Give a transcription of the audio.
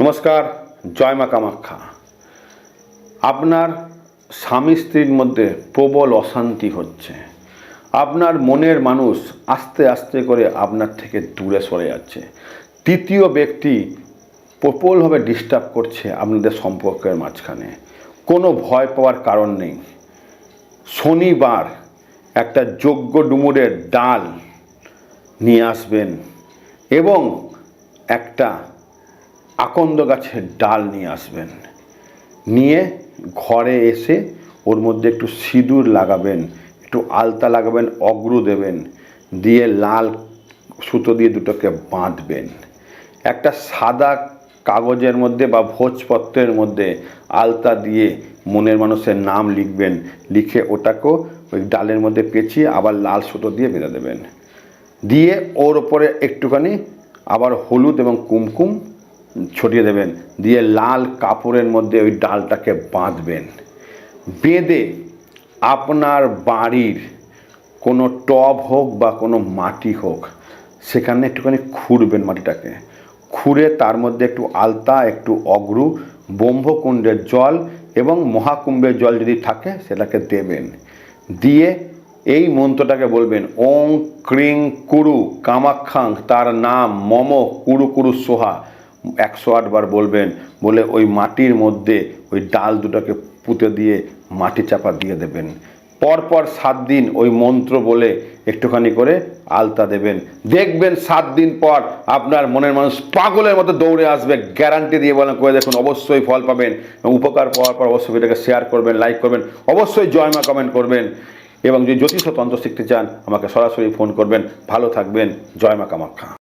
নমস্কার, জয় মা কামাখ্যা। আপনার স্বামী স্ত্রীর মধ্যে প্রবল অশান্তি হচ্ছে। আপনার মনের মানুষ আস্তে আস্তে করে আপনার থেকে দূরে সরে যাচ্ছে। তৃতীয় ব্যক্তি প্রবলভাবে ডিস্টার্ব করছে আপনাদের সম্পর্কের মাঝখানে। কোনো ভয় পাওয়ার কারণ নেই। শনিবার একটা যোগ্য ডুমুরের ডাল নিয়ে আসবেন এবং একটা আকন্দ গাছের ডাল নিয়ে আসবেন। নিয়ে ঘরে এসে ওর মধ্যে একটু সিঁদুর লাগাবেন, একটু আলতা লাগাবেন, অগ্রু দেবেন, দিয়ে লাল সুতো দিয়ে দুটোকে বাঁধবেন। একটা সাদা কাগজের মধ্যে বা ভোজপত্রের মধ্যে আলতা দিয়ে মনের মানুষের নাম লিখবেন, লিখে ওটাকেও ওই ডালের মধ্যে পেঁচিয়ে আবার লাল সুতো দিয়ে বেঁধে দেবেন। দিয়ে ওর ওপরে একটুখানি আবার হলুদ এবং কুমকুম ছড়িয়ে দেবেন, দিয়ে লাল কাপড়ের মধ্যে ওই ডালটাকে বাঁধবেন। বেঁধে আপনার বাড়ির কোনো টব হোক বা কোনো মাটি হোক, সেখানে একটুখানি খুঁড়বেন মাটিটাকে। খুঁড়ে তার মধ্যে একটু আলতা, একটু অগ্রু, ব্রহ্মকুণ্ডের জল এবং মহাকুম্ভের জল যদি থাকে সেটাকে দেবেন। দিয়ে এই মন্ত্রটাকে বলবেন, ওং ক্রিং কুরু কামাখ্যাং, তার নাম মম কুরু কুরু সোহা। একশো আটবার বলবেন, বলে ওই মাটির মধ্যে ওই ডাল দুটোকে পুঁতে দিয়ে মাটি চাপা দিয়ে দেবেন। পরপর সাত দিন ওই মন্ত্র বলে একটুখানি করে আলতা দেবেন। দেখবেন সাত দিন পর আপনার মনের মানুষ পাগলের মতো দৌড়ে আসবে, গ্যারান্টি দিয়ে বলেন করে দেখুন, অবশ্যই ফল পাবেন উপকার পাওয়ার পর অবশ্যই এটাকে শেয়ার করবেন লাইক করবেন, অবশ্যই জয়মা কমেন্ট করবেন। এবং যদি জ্যোতিষ তন্ত্র শিখতে চান, আমাকে সরাসরি ফোন করবেন। ভালো থাকবেন জয়মা কামাখ্যা।